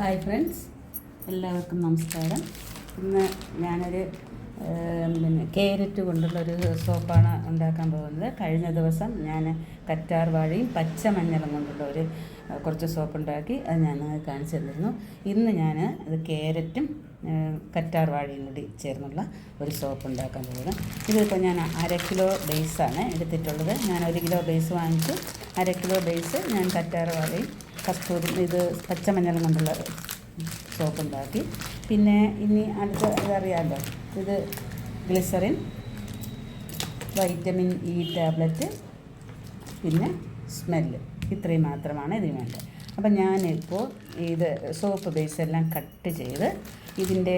Hi friends. എല്ലാവർക്കും നമസ്കാരം. ഇന്ന് ഞാനൊരു പിന്നെ കേരറ്റ് കൊണ്ടുള്ളൊരു സോപ്പാണ് ഉണ്ടാക്കാൻ പോകുന്നത്. കഴിഞ്ഞ ദിവസം ഞാൻ കറ്റാർ വാഴയും പച്ചമഞ്ഞളും കൊണ്ടുള്ള ഒരു കുറച്ച് സോപ്പ് ഉണ്ടാക്കി അത് ഞാൻ കാണിച്ചു തന്നിരുന്നു. ഇന്ന് ഞാൻ അത് കേരറ്റും കറ്റാർ വാഴയും കൂടി ചേർന്നുള്ള ഒരു സോപ്പ് ഉണ്ടാക്കാൻ പോകുന്നു. ഇതിപ്പോൾ ഞാൻ അര കിലോ ബേസാണ് എടുത്തിട്ടുള്ളത്. ഞാൻ ഒരു കിലോ ബേസ് വാങ്ങിച്ചു. അര കിലോ ബേസ് ഞാൻ കറ്റാർ വാഴയും കസ്തൂരി ഇത് പച്ചമഞ്ഞളും കൊണ്ടുള്ള സോപ്പ് ഉണ്ടാക്കി. പിന്നെ ഇനി അടുത്ത ഇതറിയാമല്ലോ ഇത് ഗ്ലിസറിൻ വൈറ്റമിൻ ഇ ടാബ്ലറ്റ് പിന്നെ സ്മെല്ല് ഇത്രയും മാത്രമാണ് ഇതിന് വേണ്ടത്. അപ്പം ഞാനിപ്പോൾ ഇത് സോപ്പ് ബേസ് എല്ലാം കട്ട് ചെയ്ത് ഇതിന്റെ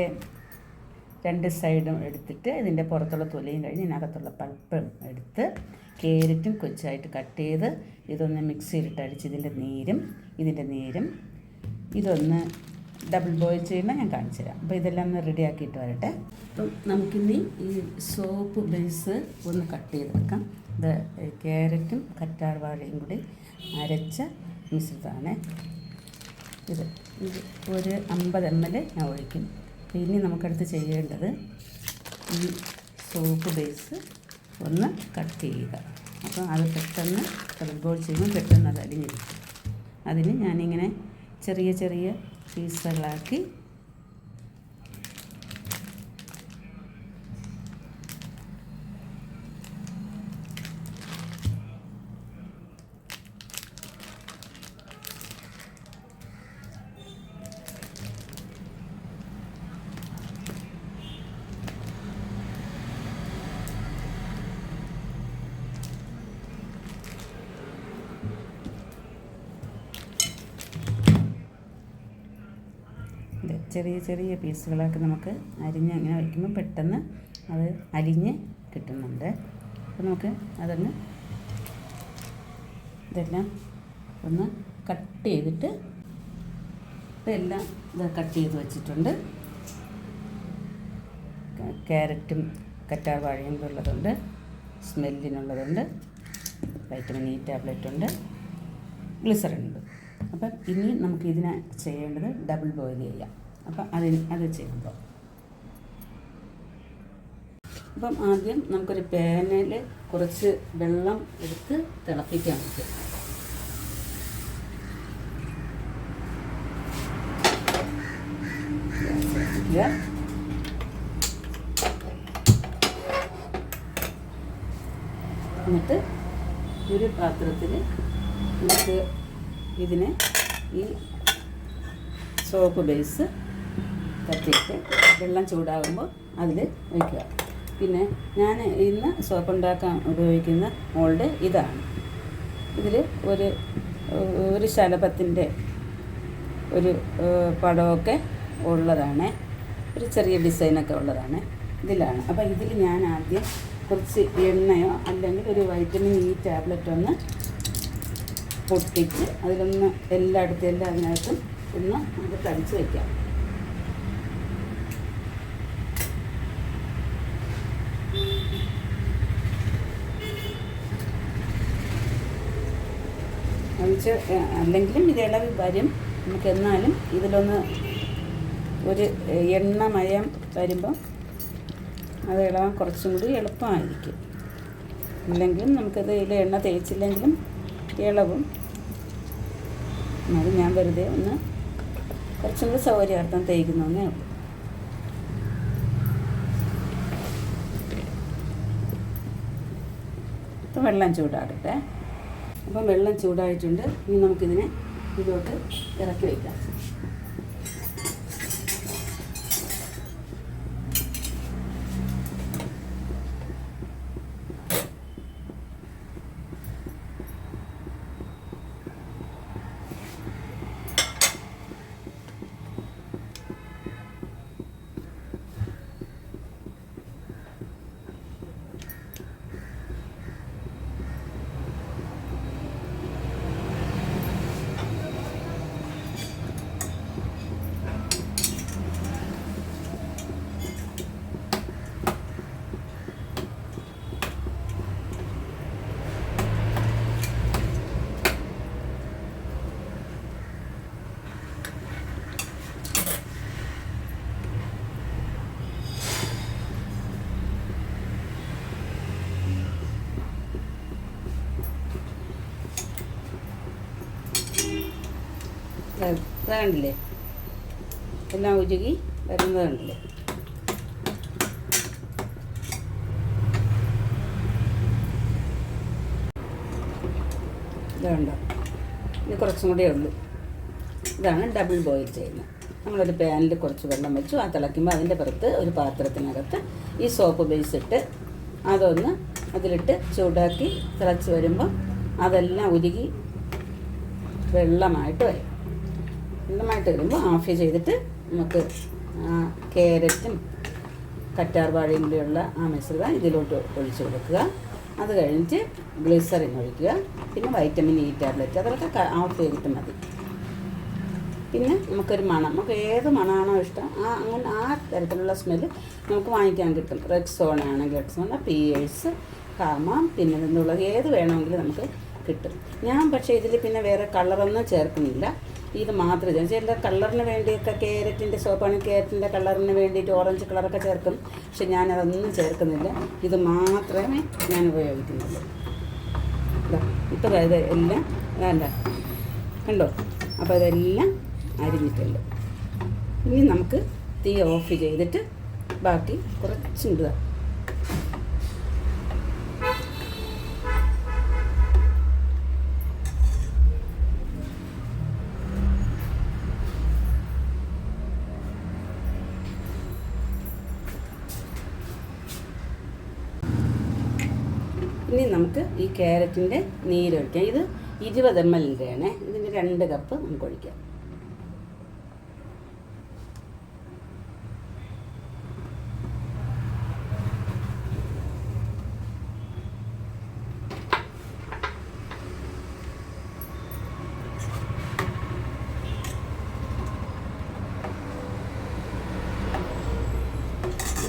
രണ്ട് സൈഡും എടുത്തിട്ട് ഇതിന്റെ പുറത്തുള്ള തൊലിയും കഴിഞ്ഞ് ഇതിനകത്തുള്ള പൾപ്പും എടുത്ത് കേരറ്റും കൊച്ചായിട്ട് കട്ട് ചെയ്ത് ഇതൊന്ന് മിക്സിയിലിട്ട് അടിച്ച് ഇതിന്റെ നീരും ഇതിന്റെ നീരും. ഇതൊന്ന് ഡബിൾ ബോയിൽ ചെയ്യുമ്പോൾ ഞാൻ കാണിച്ചു തരാം. അപ്പോൾ ഇതെല്ലാം ഒന്ന് റെഡി ആക്കിയിട്ട് വരട്ടെ. അപ്പം നമുക്കിനി ഈ സോപ്പ് ബേസ് ഒന്ന് കട്ട് ചെയ്തെടുക്കാം. ഇത് ക്യാരറ്റും കറ്റാർ വാഴയും കൂടി അരച്ച മിശ്രിതമാണ്. ഇത് ഇത് ഒരു അമ്പത് എം എൽ ഞാൻ ഒഴിക്കും. അപ്പോൾ ഇനി നമുക്കടുത്ത് ചെയ്യേണ്ടത് ഈ സോപ്പ് ബേസ് ഒന്ന് കട്ട് ചെയ്യുക. അപ്പോൾ അത് പെട്ടെന്ന് ബോൾ ചെയ്യുമ്പോൾ പെട്ടെന്ന് അത് അലിഞ്ഞിരിക്കും അതിന് ഞാനിങ്ങനെ ചെറിയ ചെറിയ പീസുകളാക്കി ചെറിയ ചെറിയ പീസുകളൊക്കെ നമുക്ക് അരിഞ്ഞ് അങ്ങനെ വയ്ക്കുമ്പോൾ പെട്ടെന്ന് അത് അരിഞ്ഞ് കിട്ടുന്നുണ്ട്. അപ്പോൾ നമുക്ക് അതൊന്ന് ഇതെല്ലാം ഒന്ന് കട്ട് ചെയ്തിട്ട് ഇപ്പം എല്ലാം ഇത് കട്ട് ചെയ്ത് വെച്ചിട്ടുണ്ട്. ക്യാരറ്റും കറ്റാർ വാഴയും ഉള്ളതുണ്ട്. സ്മെല്ലിനുള്ളതുണ്ട്. വൈറ്റമിൻ ഇ ടാബ്ലറ്റ് ഉണ്ട് ഗ്ലിസറിൻ ഉണ്ട് അപ്പം ഇനി നമുക്ക് ഇതിനെ ചെയ്യേണ്ടത് ഡബിൾ ബോയിൽ ചെയ്യാം. അപ്പം അതിന് അത് ചെയ്യുമ്പോൾ. അപ്പം ആദ്യം നമുക്കൊരു പാനിൽ കുറച്ച് വെള്ളം എടുത്ത് തിളപ്പിക്കാൻ പറ്റും എന്നിട്ട് ഒരു പാത്രത്തിൽ നമുക്ക് ഇതിനെ ഈ സോപ്പ് ബേസ് തട്ടിയിട്ട് വെള്ളം ചൂടാകുമ്പോൾ അതിൽ വയ്ക്കുക. പിന്നെ ഞാൻ ഇന്ന് സോപ്പ് ഉണ്ടാക്കാൻ ഉപയോഗിക്കുന്ന മോൾഡ് ഇതാണ്. ഇതിൽ ഒരു ഒരു ശലഭത്തിന്റെ ഒരു പടമൊക്കെ ഉള്ളതാണ്. ഒരു ചെറിയ ഡിസൈനൊക്കെ ഉള്ളതാണ്. ഇതിലാണ്. അപ്പോൾ ഇതിൽ ഞാൻ ആദ്യം കുറച്ച് എണ്ണയോ അല്ലെങ്കിൽ ഒരു വൈറ്റമിൻ ഇ ടാബ്ലറ്റ് ഒന്ന് പൊട്ടിച്ച് അതിലൊന്ന് എല്ലായിടത്തും എല്ലാ അതിനകത്തും ഒന്ന് നമുക്ക് തടിച്ച് വയ്ക്കാം. എന്നുവെച്ചാൽ അല്ലെങ്കിലും ഇത് ഇളവ് വരും. നമുക്ക് എന്നാലും ഇതിലൊന്ന് ഒരു എണ്ണ മയം വരുമ്പം അത് ഇളവാൻ കുറച്ചും കൂടി എളുപ്പമായിരിക്കും. ഇല്ലെങ്കിലും നമുക്കത് ഇതിൽ എണ്ണ തേച്ചില്ലെങ്കിലും ഇളവും. എന്നാലും ഞാൻ വെറുതെ ഒന്ന് കുറച്ചും കൂടി സൗകര്യാർത്ഥം തേക്കുന്നതേ ഉള്ളൂ. ഇപ്പം വെള്ളം ചൂടാകട്ടെ. അപ്പം വെള്ളം ചൂടായിട്ടുണ്ട്. ഇനി നമുക്കിതിനെ ഇതിലോട്ട് ഇറക്കി വയ്ക്കാം ഇത് കണ്ടില്ലേ? എല്ലാം ഉരുകി വരുന്നത് കണ്ടില്ലേ? ഇതുണ്ടോ ഇത് കുറച്ചും കൂടെ ഉള്ളൂ. ഇതാണ് ഡബിൾ ബോയിൽ ചെയ്യുന്നത്. നമ്മളൊരു പാനിൽ കുറച്ച് വെള്ളം വെച്ചു ആ തിളയ്ക്കുമ്പോൾ അതിന്റെ പുറത്ത് ഒരു പാത്രത്തിനകത്ത് ഈ സോപ്പ് ബേസ് ഇട്ട് അതൊന്ന് അതിലിട്ട് ചൂടാക്കി തിളച്ച് വരുമ്പോൾ അതെല്ലാം ഉരുകി വെള്ളമായിട്ട് വരും. വെള്ളമായിട്ട് വരുമ്പോൾ ഹാഫ് ചെയ്തിട്ട് നമുക്ക് കാരറ്റും ക്യാരറ്റും കറ്റാർ വാഴയും കൂടിയുള്ള ആ മിശ്രിതം ഇതിലോട്ട് ഒഴിച്ചു കൊടുക്കുക. അത് കഴിഞ്ഞിട്ട് ഗ്ലിസറിൻ ഒഴിക്കുക. പിന്നെ വൈറ്റമിൻ ഇ ടാബ്ലറ്റ് അതൊക്കെ ഓഫ് ചെയ്തിട്ട് മതി. പിന്നെ നമുക്കൊരു മണം. നമുക്ക് ഏത് മണമാണോ ഇഷ്ടം ആ അങ്ങനെ ആ തരത്തിലുള്ള സ്മെല്ല് നമുക്ക് വാങ്ങിക്കാൻ കിട്ടും. റെക്സോൺ ആണെങ്കിൽ പി പിയേഴ്സ് കാമ പിന്നെ എന്നുള്ളത് ഏത് വേണമെങ്കിലും നമുക്ക് കിട്ടും. ഞാൻ പക്ഷേ ഇതിൽ പിന്നെ വേറെ കളറൊന്നും ചേർക്കുന്നില്ല. ഇത് മാത്രം ചേർക്കൂ. ചില കളറിന് വേണ്ടിയൊക്കെ ക്യാരറ്റിന്റെ സോപ്പാണ്. ക്യാരറ്റിന്റെ കളറിന് വേണ്ടിയിട്ട് ഓറഞ്ച് കളറൊക്കെ ചേർക്കും. പക്ഷെ ഞാനതൊന്നും ചേർക്കുന്നില്ല. ഇത് മാത്രമേ ഞാൻ ഉപയോഗിക്കുന്നുള്ളൂ. ഇപ്പോൾ ഇത് എല്ലാം വേണ്ട കണ്ടോ? അപ്പോൾ ഇതെല്ലാം അരിഞ്ഞിട്ടുണ്ട്. ഇനി നമുക്ക് തീ ഓഫ് ചെയ്തിട്ട് ബാക്കി കുറച്ചുണ്ട് ഇനി നമുക്ക് ഈ ക്യാരറ്റിന്റെ നീരൊഴിക്കാം ഇത് ഇരുപത് എം എല്ലിന്റെയാണ് ഇതിന്റെ രണ്ട് കപ്പ് നമുക്ക് ഒഴിക്കാം.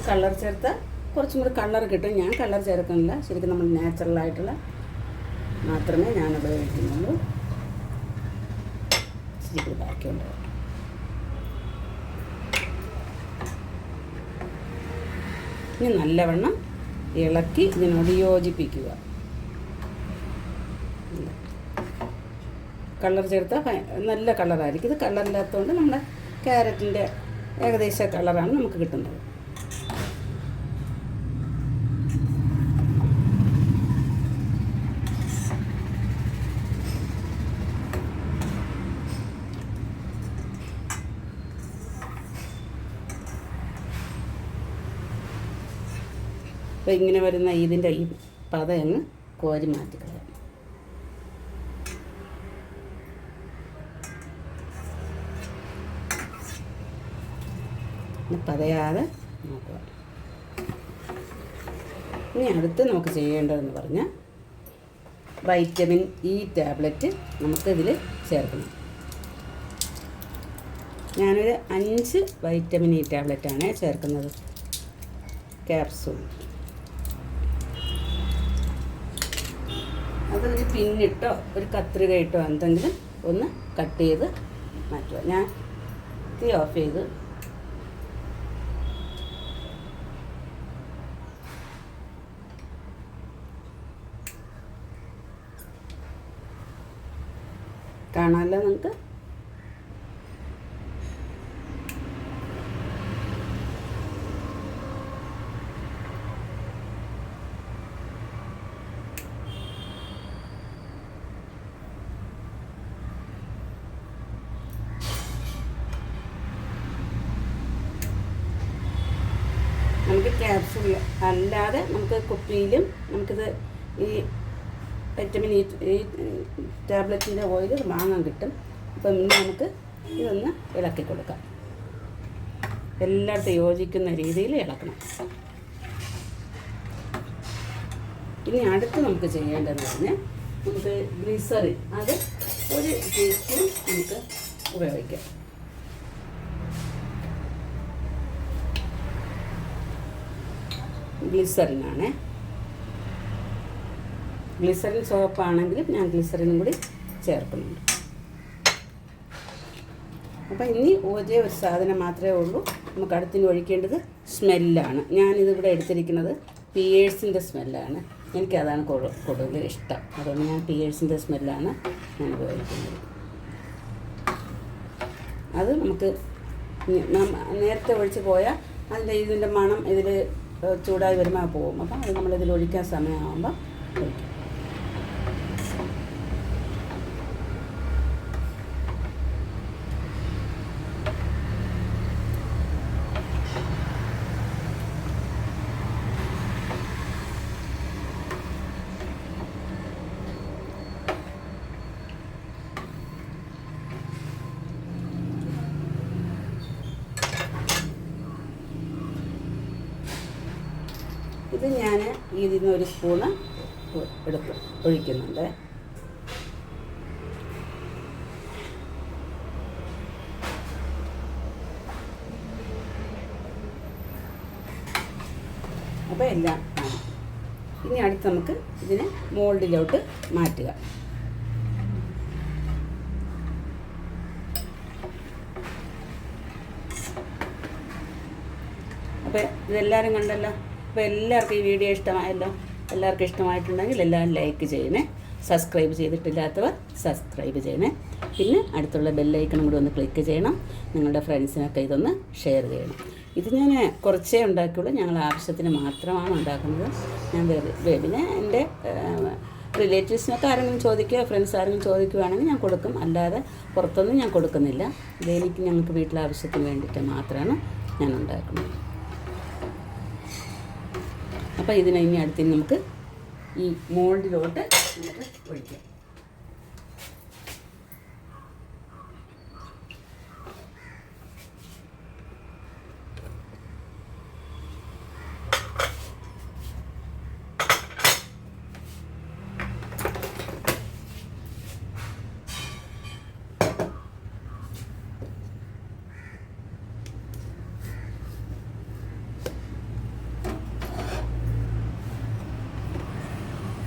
കളർ ചേർത്ത് കുറച്ചും കൂടി കളർ കിട്ടും. ഞാൻ കളർ ചേർക്കുന്നില്ല. ശരിക്കും നമ്മൾ നാച്ചുറലായിട്ടുള്ള മാത്രമേ ഞാൻ ഉപയോഗിക്കുന്നുള്ളൂ. ശരിക്കും ബാക്കിയുണ്ട് ഇനി നല്ലവണ്ണം ഇളക്കി ഇതിനോട് യോജിപ്പിക്കുക കളർ ചേർത്താൽ നല്ല കളറായിരിക്കും ഇത് കളറില്ലാത്തതുകൊണ്ട് നമ്മുടെ ക്യാരറ്റിന്റെ ഏകദേശ കളറാണ് നമുക്ക് കിട്ടുന്നത്. അപ്പോൾ ഇങ്ങനെ വരുന്ന ഇതിന്റെ ഈ പത അങ്ങ് കോരി മാറ്റിക്കളയാം പതയാതെ നോക്കുക. ഇനി അടുത്ത് നമുക്ക് ചെയ്യേണ്ടതെന്ന് പറഞ്ഞാൽ വൈറ്റമിൻ ഇ ടാബ്ലറ്റ് നമുക്കിതിൽ ചേർക്കണം. ഞാനൊരു അഞ്ച് വൈറ്റമിൻ ഇ ടാബ്ലറ്റാണ് ചേർക്കുന്നത്. ക്യാപ്സൂൾ. പിന്നിട്ടോ ഒരു കത്രിക ഇട്ടോ എന്തെങ്കിലും ഒന്ന് കട്ട് ചെയ്ത് മാറ്റുക. ഞാൻ തീ ഓഫ് ചെയ്ത് കാണാമല്ലോ നിങ്ങൾക്ക് നമുക്ക് ക്യാപ്സൂൾ അല്ലാതെ നമുക്ക് കുപ്പിയിലും നമുക്കിത് ഈ വൈറ്റമിൻ ഇ ഈ ടാബ്ലറ്റിന്റെ ഓയിൽ വാങ്ങാൻ കിട്ടും. അപ്പം ഇന്ന് നമുക്ക് ഇതൊന്ന് ഇളക്കി കൊടുക്കാം. എല്ലായിടത്തും യോജിക്കുന്ന രീതിയിൽ ഇളക്കണം. ഇനി അടുത്ത് നമുക്ക് ചെയ്യേണ്ടതെന്ന് പറഞ്ഞാൽ നമുക്ക് ഗ്ലിസറിൻ. അത് ഒരു ടീസ്പൂൺ നമുക്ക് ഉപയോഗിക്കാം. ഗ്ലിസറിനാണ് ഗ്ലിസറിൻ സോപ്പാണെങ്കിലും ഞാൻ ഗ്ലിസറിനും കൂടി ചേർക്കുന്നുണ്ട്. അപ്പോൾ ഇനി ഒരേ ഒരു സാധനം മാത്രമേ ഉള്ളൂ. നമുക്ക് അടുത്തിന് ഒഴിക്കേണ്ടത് സ്മെല്ലാണ് ഞാനിതിവിടെ എടുത്തിരിക്കുന്നത് പിയേഴ്സിന്റെ സ്മെല്ലാണ് എനിക്കതാണ് കൂടു- കൂടുതൽ ഇഷ്ടം. അതുകൊണ്ട് ഞാൻ പിയേഴ്സിന്റെ സ്മെല്ലാണ് ഞാൻ ഉപയോഗിക്കുന്നത്. അത് നമുക്ക് നേരത്തെ ഒഴിച്ച് പോയാൽ അതിന്റെ ഇതിന്റെ മണം ഇതിൽ ചൂടായി വരുമ്പോൾ പോകും അപ്പം അത് നമ്മളിതിൽ ഒഴിക്കാൻ സമയമാകുമ്പോൾ ഒഴിക്കും ഇത് ഞാൻ ഇതിൽ നിന്ന് ഒരു സ്പൂണ് എടുത്ത് ഒഴിക്കുന്നുണ്ട്. അപ്പോൾ എല്ലാം ഇനി അടുത്ത് നമുക്ക് ഇതിനെ മോൾഡിലോട്ട് മാറ്റുക. അപ്പോൾ ഇതെല്ലാവരും കണ്ടല്ലോ? അപ്പോൾ എല്ലാവർക്കും ഈ വീഡിയോ ഇഷ്ടമായല്ലോ എല്ലാവർക്കും ഇഷ്ടമായിട്ടുണ്ടെങ്കിൽ എല്ലാവരും ലൈക്ക് ചെയ്യണേ. സബ്സ്ക്രൈബ് ചെയ്തിട്ടില്ലാത്തവർ സബ്സ്ക്രൈബ് ചെയ്യണേ. പിന്നെ അടുത്തുള്ള ബെല്ലൈക്കണും കൂടി ഒന്ന് ക്ലിക്ക് ചെയ്യണം. നിങ്ങളുടെ ഫ്രണ്ട്സിനൊക്കെ ഇതൊന്ന് ഷെയർ ചെയ്യണം. ഇത് ഞാൻ കുറച്ചേ ഉണ്ടാക്കിയുള്ളൂ. ഞങ്ങൾ ആവശ്യത്തിന് മാത്രമാണ് ഉണ്ടാക്കുന്നത്. ഞാൻ പിന്നെ എന്റെ റിലേറ്റീവ്സിനൊക്കെ ആരെങ്കിലും ചോദിക്കുകയോ ഫ്രണ്ട്സ് ആരെങ്കിലും ചോദിക്കുകയാണെങ്കിൽ ഞാൻ കൊടുക്കും. അല്ലാതെ പുറത്തൊന്നും ഞാൻ കൊടുക്കുന്നില്ല. ഇത് എനിക്ക് ഞങ്ങൾക്ക് വീട്ടിലെ ആവശ്യത്തിന് വേണ്ടിയിട്ട് മാത്രമാണ് ഞാൻ ഉണ്ടാക്കുന്നത്. അപ്പോൾ ഇതിനെ ഇനി അടുത്ത് ഇനി നമുക്ക് ഈ മോൾഡിലോട്ട് ഒഴിക്കാം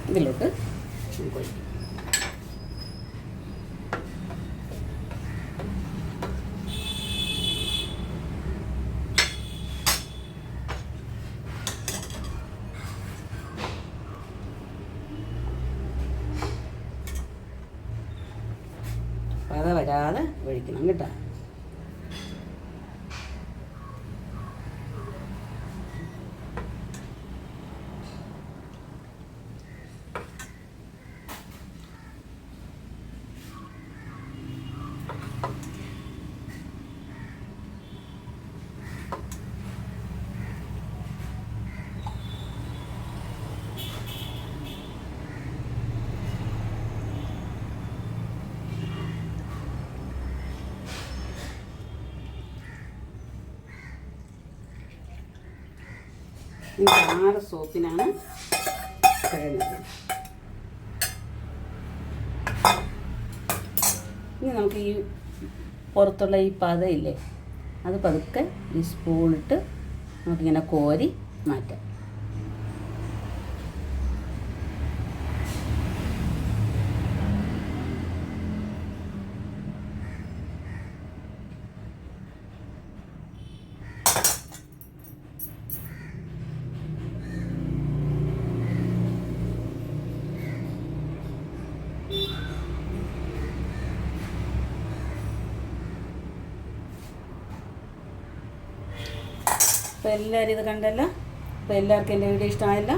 ഇതിലോട്ട് നമുക്ക് ഒഴിക്കാം പത വരാതെ ഒഴിക്കണം കേട്ടോ. എനിക്ക് ആറ് സോപ്പിനാണ് ഇനി നമുക്ക് ഈ പുറത്തുള്ള ഈ പതയില്ലേ അത് പതുക്കെ ഈ സ്പൂണിട്ട് നമുക്കിങ്ങനെ കോരി മാറ്റാം. അപ്പോൾ എല്ലാവരും ഇത് കണ്ടല്ലോ? അപ്പോൾ എല്ലാവർക്കും എന്റെ വീഡിയോ ഇഷ്ടമായല്ല?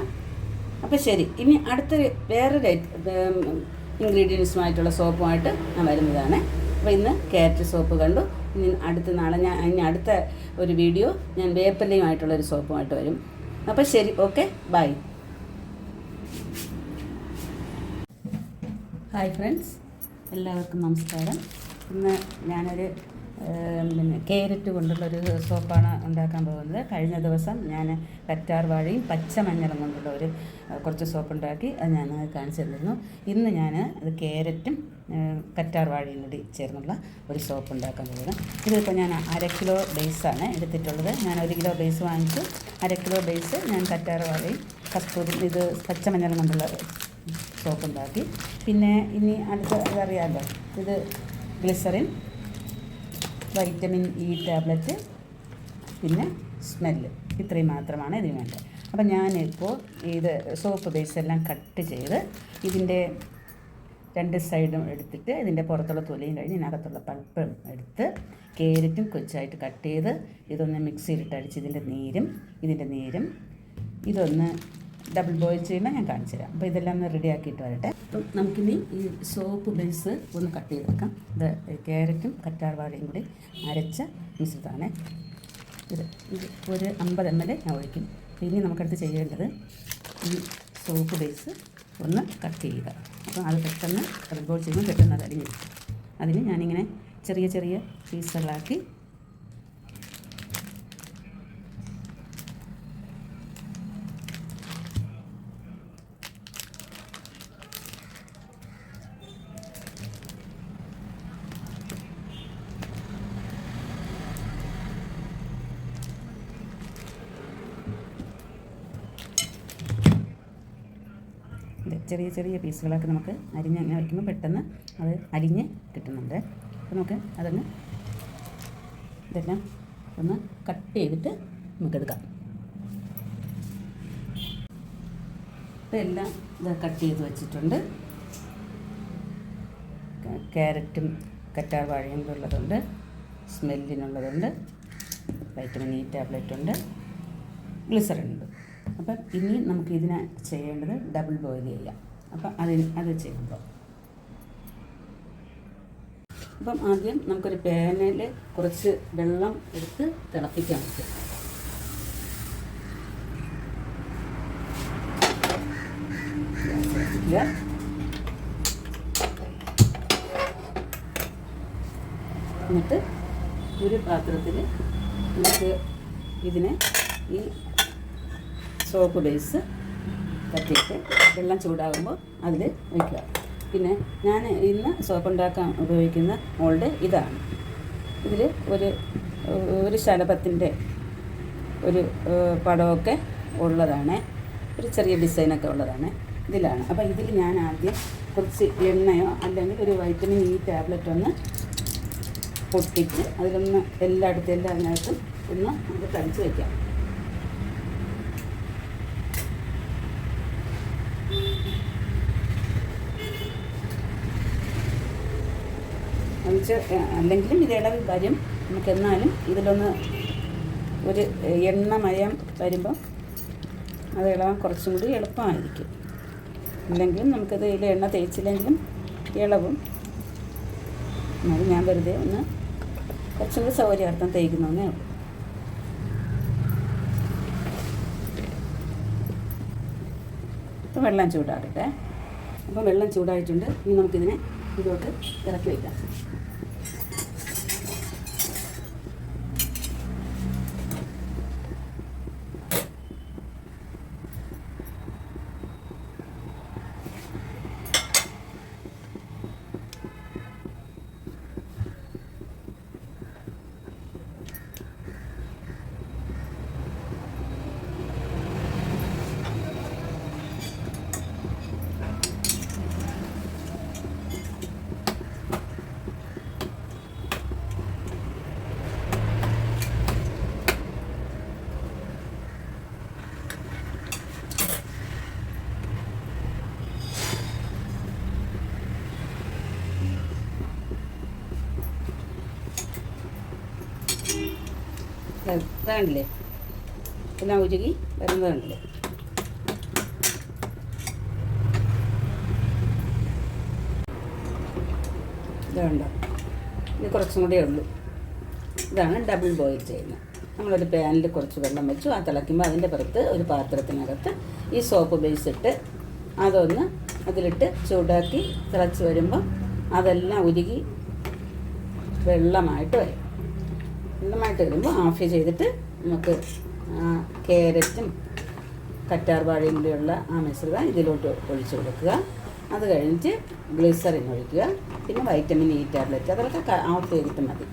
അപ്പോൾ ശരി ഇനി അടുത്ത വേറൊരു ഇൻഗ്രീഡിയൻസുമായിട്ടുള്ള സോപ്പുമായിട്ട് ഞാൻ വരുന്നതാണ്. അപ്പോൾ ഇന്ന് ക്യാരറ്റ് സോപ്പ് കണ്ടു. ഇനി അടുത്ത നാളെ ഞാൻ ഇനി അടുത്ത ഒരു വീഡിയോ ഞാൻ വേപ്പല്ലയുമായിട്ടുള്ള ഒരു സോപ്പുമായിട്ട് വരും. അപ്പോൾ ശരി ഓക്കെ ബൈ. ഹായ് ഫ്രണ്ട്സ് എല്ലാവർക്കും നമസ്കാരം. ഇന്ന് ഞാനൊരു പിന്നെ കേരറ്റ് കൊണ്ടുള്ളൊരു സോപ്പാണ് ഉണ്ടാക്കാൻ പോകുന്നത്. കഴിഞ്ഞ ദിവസം ഞാൻ കറ്റാർ വാഴയും പച്ചമഞ്ഞളും കൊണ്ടുള്ള ഒരു കുറച്ച് സോപ്പ് ഉണ്ടാക്കി അത് ഞാൻ കാണിച്ചിരുന്നു ഇന്ന് ഞാൻ അത് കേരറ്റും കറ്റാർ വാഴയും കൂടി ചേർന്നുള്ള ഒരു സോപ്പ് ഉണ്ടാക്കാൻ പോകുന്നത് ഇതിപ്പോൾ ഞാൻ അര കിലോ ബേസാണ് എടുത്തിട്ടുള്ളത്. ഞാൻ ഒരു കിലോ ബേസ് വാങ്ങിച്ചു. അര കിലോ ബേസ് ഞാൻ കറ്റാർ വാഴയും കസ്തൂരി ഇത് പച്ചമഞ്ഞളും കൊണ്ടുള്ള സോപ്പ് ഉണ്ടാക്കി. പിന്നെ ഇനി അടുത്ത ഇതറിയാമല്ലോ ഇത് ഗ്ലിസറിൻ വൈറ്റമിൻ ഇ ടാബ്ലറ്റ് പിന്നെ സ്മെല്ല് ഇത്രയും മാത്രമാണ് ഇതിന് വേണ്ടത്. അപ്പം ഞാനിപ്പോൾ ഇത് സോപ്പ് ബേസ് എല്ലാം കട്ട് ചെയ്ത് ഇതിന്റെ രണ്ട് സൈഡും എടുത്തിട്ട് ഇതിന്റെ പുറത്തുള്ള തൊലിയും കഴിഞ്ഞ് ഇതിനകത്തുള്ള പൾപ്പും എടുത്ത് കേരറ്റും കൊച്ചായിട്ട് കട്ട് ചെയ്ത് ഇതൊന്ന് മിക്സിയിലിട്ട് അടിച്ച് ഇതിന്റെ നീരും ഇതിന്റെ നീരും ഇതൊന്ന് ഡബിൾ ബോയിൽ ചെയ്യുമ്പോൾ ഞാൻ കാണിച്ചു തരാം. അപ്പോൾ ഇതെല്ലാം ഒന്ന് റെഡി ആക്കിയിട്ട് വരട്ടെ. അപ്പം നമുക്കിനി ഈ സോപ്പ് ബേസ് ഒന്ന് കട്ട് ചെയ്തെടുക്കാം ഇത് ക്യാരറ്റും കറ്റാർവാഴയും കൂടി അരച്ച മിശ്രിതമാണ്. ഇത് ഇത് ഒരു അമ്പത് എം എൽ ഞാൻ ഒഴിക്കും. ഇനി നമുക്കടുത്ത് ചെയ്യേണ്ടത് ഈ സോപ്പ് ബേസ് ഒന്ന് കട്ട് ചെയ്യുക. അപ്പം അത് പെട്ടെന്ന് റിബോൾ ചെയ്യുമ്പോൾ പെട്ടെന്ന് അത് അരിഞ്ഞു അതിന് ഞാനിങ്ങനെ ചെറിയ ചെറിയ പീസുകളാക്കി ഇത് ചെറിയ ചെറിയ പീസുകളൊക്കെ നമുക്ക് അരിഞ്ഞ് അങ്ങനെ വയ്ക്കുമ്പോൾ പെട്ടെന്ന് അത് അരിഞ്ഞ് കിട്ടുന്നുണ്ട്. അപ്പോൾ നമുക്ക് അതൊന്ന് ഇതെല്ലാം ഒന്ന് കട്ട് ചെയ്തിട്ട് നമുക്കെടുക്കാം ഇപ്പോൾ എല്ലാം ഇത് കട്ട് ചെയ്ത് വെച്ചിട്ടുണ്ട്. ക്യാരറ്റും കറ്റാർ വാഴയും ഉള്ളതുണ്ട്. സ്മെല്ലിനുള്ളതുണ്ട്. വൈറ്റമിൻ ഇ ടാബ്ലറ്റ് ഉണ്ട് ഗ്ലിസറിൻ ഉണ്ട് അപ്പം ഇനി നമുക്ക് ഇതിനെ ചെയ്യേണ്ടത് ഡബിൾ ബോയിൽ ചെയ്യാം. അപ്പം അതിന് അത് ചെയ്യുമ്പോൾ. അപ്പം ആദ്യം നമുക്കൊരു പേനയിൽ കുറച്ച് വെള്ളം എടുത്ത് തിളപ്പിക്കാൻ പറ്റും എന്നിട്ട് ഒരു പാത്രത്തിൽ നമുക്ക് ഇതിനെ ഈ സോപ്പ് ബേസ് തട്ടിയിട്ട് വെള്ളം ചൂടാകുമ്പോൾ അതിൽ വയ്ക്കുക. പിന്നെ ഞാൻ ഇന്ന് സോപ്പ് ഉണ്ടാക്കാൻ ഉപയോഗിക്കുന്ന മോൾഡ് ഇതാണ്. ഇതിൽ ഒരു ഒരു ശലഭത്തിന്റെ ഒരു പടമൊക്കെ ഉള്ളതാണ്. ഒരു ചെറിയ ഡിസൈനൊക്കെ ഉള്ളതാണ് ഇതിലാണ്. അപ്പോൾ ഇതിൽ ഞാൻ ആദ്യം കുറച്ച് എണ്ണയോ അല്ലെങ്കിൽ ഒരു വൈറ്റമിൻ ഇ ടാബ്ലറ്റ് ഒന്ന് പൊട്ടിച്ച് അതിലൊന്ന് എല്ലായിടത്തും എല്ലാം അതിനകത്തും ഒന്ന് നമുക്ക് തളിച്ച് വയ്ക്കാം. എന്നുവെച്ചാൽ അല്ലെങ്കിലും ഇത് ഇളവ് വരും നമുക്ക് എന്നാലും ഇതിലൊന്ന് ഒരു എണ്ണ മയം വരുമ്പോൾ അത് ഇളവാൻ കുറച്ചും കൂടി എളുപ്പമായിരിക്കും. ഇല്ലെങ്കിലും നമുക്കത് ഇതിൽ എണ്ണ തേച്ചില്ലെങ്കിലും ഇളവും. എന്നാലും ഞാൻ വെറുതെ ഒന്ന് കുറച്ചും കൂടി സൗകര്യാർത്ഥം തേക്കുന്നതേ ഉള്ളൂ. അപ്പോൾ വെള്ളം ചൂടാകട്ടെ. അപ്പോൾ വെള്ളം ചൂടായിട്ടുണ്ട്. ഇനി നമുക്കിതിനെ ഇതോട്ട് ഇറക്കി വയ്ക്കാം. ഇതാണ്ടില്ലേ എല്ലാം ഉരുകി വരുന്നതുണ്ടല്ലേ ഇതുണ്ടോ? ഇനി കുറച്ചും കൂടെ ഉള്ളൂ. ഇതാണ് ഡബിൾ ബോയിൽ ചെയ്യുന്നത്. നമ്മളൊരു പാനിൽ കുറച്ച് വെള്ളം വെച്ചു ആ തിളയ്ക്കുമ്പോൾ അതിന്റെ പുറത്ത് ഒരു പാത്രത്തിനകത്ത് ഈ സോപ്പ് ബേസ് ഇട്ട് അതൊന്ന് അതിലിട്ട് ചൂടാക്കി തിളച്ച് വരുമ്പോൾ അതെല്ലാം ഉരുകി വെള്ളമായിട്ട് വരും. വെള്ളമായിട്ട് വരുമ്പോൾ ഹാഫ് ചെയ്തിട്ട് നമുക്ക് ക്യാരറ്റും കറ്റാർ വാഴയും കൂടിയുള്ള ആ മിശ്രിതം ഇതിലോട്ട് ഒഴിച്ചു കൊടുക്കുക. അത് കഴിഞ്ഞിട്ട് ഗ്ലിസറിൻ ഒഴിക്കുക. പിന്നെ വൈറ്റമിൻ ഇ ടാബ്ലറ്റ് അതൊക്കെ ഓഫ് ചെയ്തിട്ട് മതി.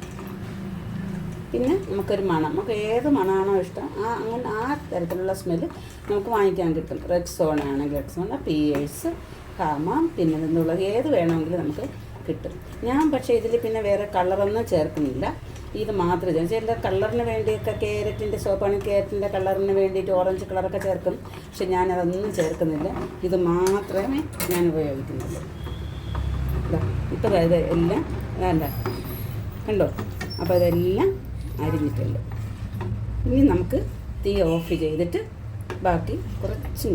പിന്നെ നമുക്കൊരു മണം നമുക്ക് ഏത് മണമാണോ ഇഷ്ടം ആ അങ്ങനെ ആ തരത്തിലുള്ള സ്മെല്ല് നമുക്ക് വാങ്ങിക്കാൻ കിട്ടും. റെഡ് റെക്സോൺ ആണെങ്കിൽ റെക്സോൺ പിയേഴ്സ് കാമ പിന്നെ ഏത് വേണമെങ്കിലും നമുക്ക് കിട്ടും. ഞാൻ പക്ഷേ ഇതിൽ പിന്നെ വേറെ കളറൊന്നും ചേർക്കുന്നില്ല. ഇത് മാത്രം ചേർക്കും. ചില കളറിന് വേണ്ടിയൊക്കെ ക്യാരറ്റിന്റെ സോപ്പാണ്. ക്യാരറ്റിന്റെ കളറിന് വേണ്ടിയിട്ട് ഓറഞ്ച് കളറൊക്കെ ചേർക്കും. പക്ഷെ ഞാനതൊന്നും ചേർക്കുന്നില്ല. ഇത് മാത്രമേ ഞാൻ ഉപയോഗിക്കുന്നുള്ളൂ. ഇപ്പോൾ ഇത് എല്ലാം വേണ്ട. കണ്ടോ? അപ്പോൾ ഇതെല്ലാം അരിഞ്ഞിട്ടുണ്ട്. ഇനി നമുക്ക് തീ ഓഫ് ചെയ്തിട്ട് ബാക്കി കുറച്ച്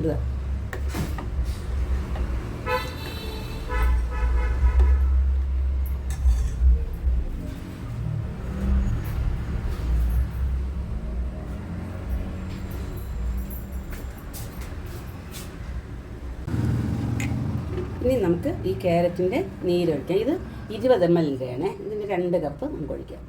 നമുക്ക് ഈ ക്യാരറ്റിന്റെ നീരൊഴിക്കാം ഇത് ഇരുപത് എം എല്ലിന്റെയാണ് ഇതിന് രണ്ട് കപ്പ് നമുക്ക് ഒഴിക്കാം.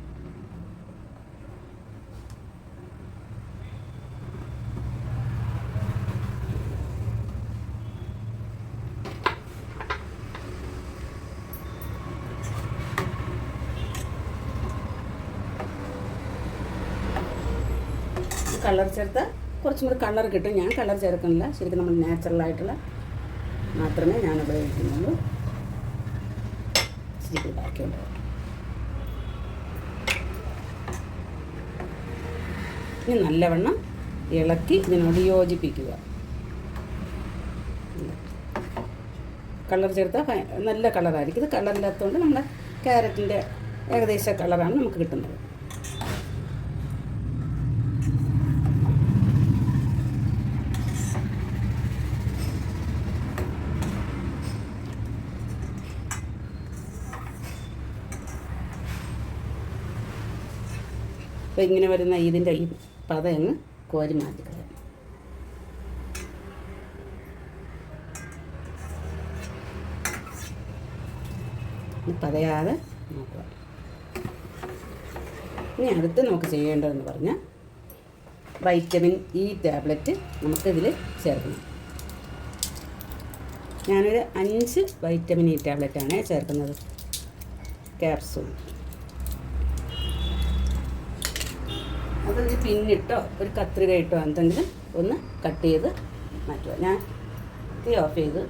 കളർ ചേർത്ത് കുറച്ചും കൂടി കളർ കിട്ടും. ഞാൻ കളർ ചേർക്കുന്നില്ല. ശരിക്കും നമ്മൾ നാച്ചുറൽ ആയിട്ടുള്ള മാത്രമേ ഞാൻ ഉപയോഗിക്കുന്നുള്ളൂ ഇച്ചിരി ബാക്കിയുണ്ട് ഇനി നല്ലവണ്ണം ഇളക്കി ഇതിനോട് യോജിപ്പിക്കുക. കളർ ചേർത്താൽ നല്ല കളറായിരിക്കും. ഇത് കളറില്ലാത്തതുകൊണ്ട് നമ്മുടെ ക്യാരറ്റിന്റെ ഏകദേശ കളറാണ് നമുക്ക് കിട്ടുന്നത്. അപ്പോൾ ഇങ്ങനെ വരുന്ന ഇതിന്റെ ഈ പത അങ്ങ് കോരി മാറ്റി കളയാം. ഇനി പതയാതെ നോക്കുക. ഇനി അടുത്ത് നമുക്ക് ചെയ്യേണ്ടതെന്ന് പറഞ്ഞാൽ വൈറ്റമിൻ ഇ ടാബ്ലറ്റ് നമുക്കിതിൽ ചേർക്കണം. ഞാനൊരു അഞ്ച് വൈറ്റമിൻ ഇ ടാബ്ലറ്റാണ് ചേർക്കുന്നത്. ക്യാപ്സൂൾ അതൊരു പിന്നിട്ടോ ഒരു കത്രിക ഇട്ടോ എന്തെങ്കിലും ഒന്ന് കട്ട് ചെയ്ത് മാറ്റുക. ഞാൻ തീ ഓഫ് ചെയ്ത്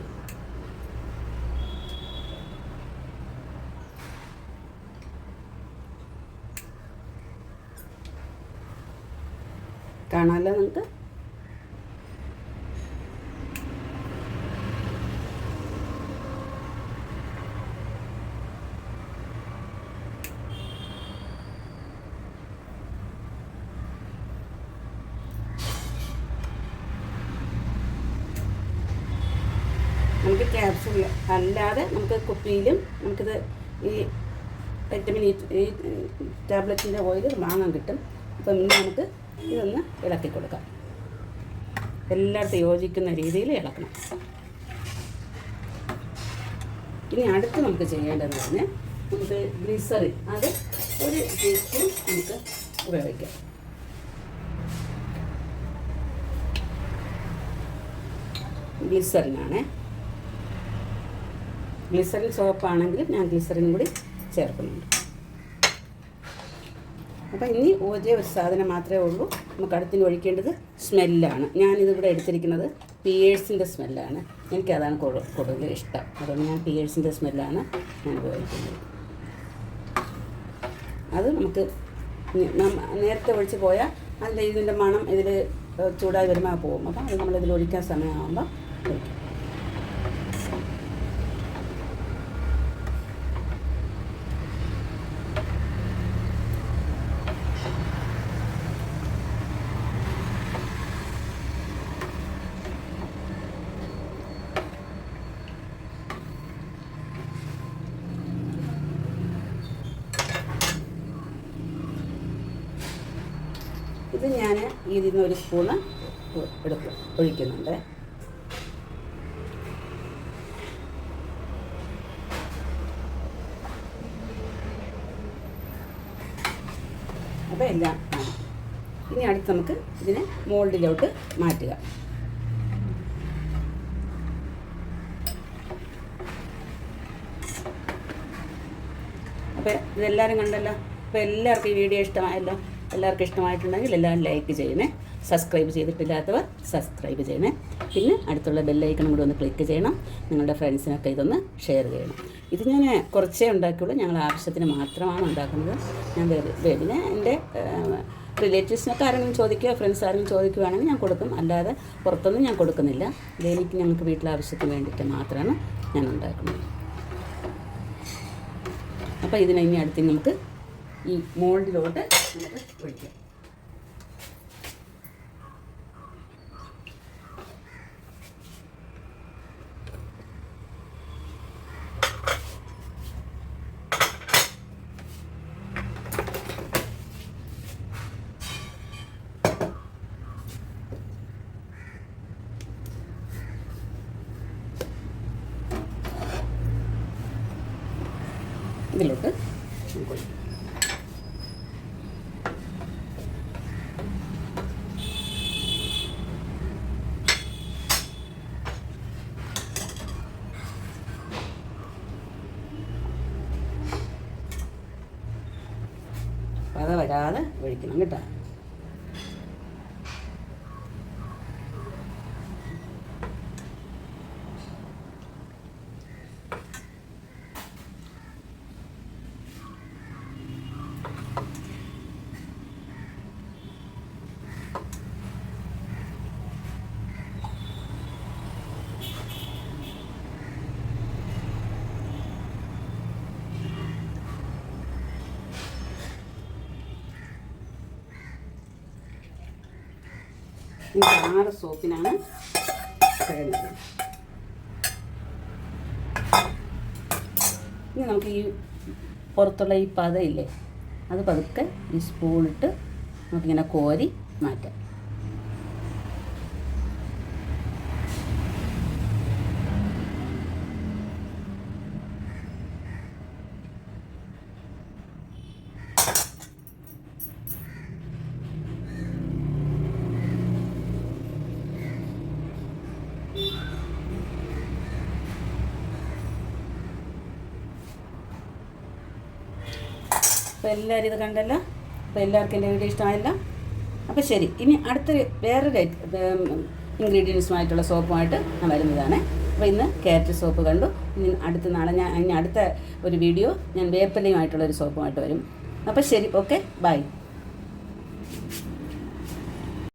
കാണാമല്ലോ നിങ്ങൾക്ക് നമുക്ക് ക്യാപ്സൂൾ അല്ലാതെ നമുക്ക് നമുക്കിത് ഈ വൈറ്റമിൻ ഇ ഈ ടാബ്ലറ്റിന്റെ ഓയിൽ വാങ്ങാൻ കിട്ടും. അപ്പം ഇന്ന് നമുക്ക് ഇതൊന്ന് ഇളക്കി കൊടുക്കാം. എല്ലായിടത്തും യോജിക്കുന്ന രീതിയിൽ ഇളക്കണം. ഇനി അടുത്ത് നമുക്ക് ചെയ്യേണ്ടതെന്ന് പറഞ്ഞാൽ നമുക്ക് ഗ്ലിസറിൻ അത് ഒരു ടീസ്പൂൺ നമുക്ക് ഉപയോഗിക്കാം. ഗ്ലിസറിനാണേ ഗ്ലിസറിൻ സോപ്പാണെങ്കിൽ ഞാൻ ഗ്ലിസറിൻ കൂടി ചേർക്കുന്നുണ്ട്. അപ്പോൾ ഇനി ഒരേ ഒരു സാധനം മാത്രമേ ഉള്ളൂ. നമുക്ക് അടുത്തിന് ഒഴിക്കേണ്ടത് സ്മെല്ലാണ്. ഞാനിതിവിടെ എടുത്തിരിക്കുന്നത് പിയേഴ്സിന്റെ സ്മെല്ലാണ്. എനിക്കതാണ് കൂടു- കൂടുതൽ ഇഷ്ടം. അതുകൊണ്ട് ഞാൻ പിയേഴ്സിന്റെ സ്മെല്ലാണ് ഞാൻ ഉപയോഗിക്കുന്നത്. അത് നമുക്ക് നേരത്തെ ഒഴിച്ച് പോയാൽ അതിന്റെ ഇതിന്റെ മണം ഇതിൽ ചൂടായി വരുമ്പോൾ പോകും. അപ്പം അത് നമ്മളിതിൽ ഒഴിക്കാൻ സമയമാകുമ്പോൾ ഒഴിക്കും ഇത് ഞാൻ ഇതിൽ നിന്ന് ഒരു സ്പൂണ് എടുക്കും ഒഴിക്കുന്നുണ്ട്. അപ്പോൾ എല്ലാം. ഇനി അടുത്ത് നമുക്ക് ഇതിനെ മോൾഡിലോട്ട് മാറ്റുക. അപ്പോൾ ഇതെല്ലാവരും കണ്ടല്ലോ? അപ്പോൾ എല്ലാവർക്കും ഈ വീഡിയോ ഇഷ്ടമായല്ലോ? എല്ലാവർക്കും ഇഷ്ടമായിട്ടുണ്ടെങ്കിൽ എല്ലാവരും ലൈക്ക് ചെയ്യണേ. സബ്സ്ക്രൈബ് ചെയ്തിട്ടില്ലാത്തവർ സബ്സ്ക്രൈബ് ചെയ്യണേ. പിന്നെ അടുത്തുള്ള ബെല്ലൈക്കണും കൂടി ഒന്ന് ക്ലിക്ക് ചെയ്യണം. നിങ്ങളുടെ ഫ്രണ്ട്സിനൊക്കെ ഇതൊന്ന് ഷെയർ ചെയ്യണം. ഇത് ഞാൻ കുറച്ചേ ഉണ്ടാക്കുകയുള്ളൂ ഞങ്ങൾ ആവശ്യത്തിന് മാത്രമാണ് ഉണ്ടാക്കുന്നത്. ഞാൻ പിന്നെ എന്റെ റിലേറ്റീവ്സിനൊക്കെ ആരെങ്കിലും ചോദിക്കുക ഫ്രണ്ട്സ് ആരെങ്കിലും ചോദിക്കുകയാണെങ്കിൽ ഞാൻ കൊടുക്കും. അല്ലാതെ പുറത്തൊന്നും ഞാൻ കൊടുക്കുന്നില്ല. ഇത് ഞങ്ങൾക്ക് വീട്ടിലെ ആവശ്യത്തിന് വേണ്ടിയിട്ട് മാത്രമാണ് ഞാൻ ഉണ്ടാക്കുന്നത്. അപ്പോൾ ഇതിനെ ഇനി അടുത്ത് നമുക്ക് ഈ മോൾഡിലോട്ട് നമുക്ക് ഒഴിക്കാം ഇതിലോട്ട് നമുക്ക് ഒഴിക്കാം വിളിക്കണം ഒഴിക്കണം കേട്ടോ ഈ ആറ് സോപ്പിനാണ് തികഞ്ഞത് ഇനി നമുക്ക് ഈ പുറത്തുള്ള ഈ പതയില്ലേ അത് പതുക്കെ ഈ സ്പൂണിട്ട് നമുക്കിങ്ങനെ കോരി മാറ്റാം അപ്പോൾ എല്ലാവരും ഇത് കണ്ടല്ലോ? അപ്പോൾ എല്ലാവർക്കും എന്റെ വീഡിയോ ഇഷ്ടമായല്ലോ? അപ്പോൾ ശരി ഇനി അടുത്തൊരു വേറൊരു ഇൻഗ്രീഡിയൻസുമായിട്ടുള്ള സോപ്പുമായിട്ട് ഞാൻ വരുന്നതാണ്. അപ്പോൾ ഇന്ന് ക്യാരറ്റ് സോപ്പ് കണ്ടു. ഇനി അടുത്ത നാളെ ഞാൻ ഇനി അടുത്ത ഒരു വീഡിയോ ഞാൻ വേപ്പലയുമായിട്ടുള്ള ഒരു സോപ്പുമായിട്ട് വരും. അപ്പോൾ ശരി ഓക്കെ ബൈ.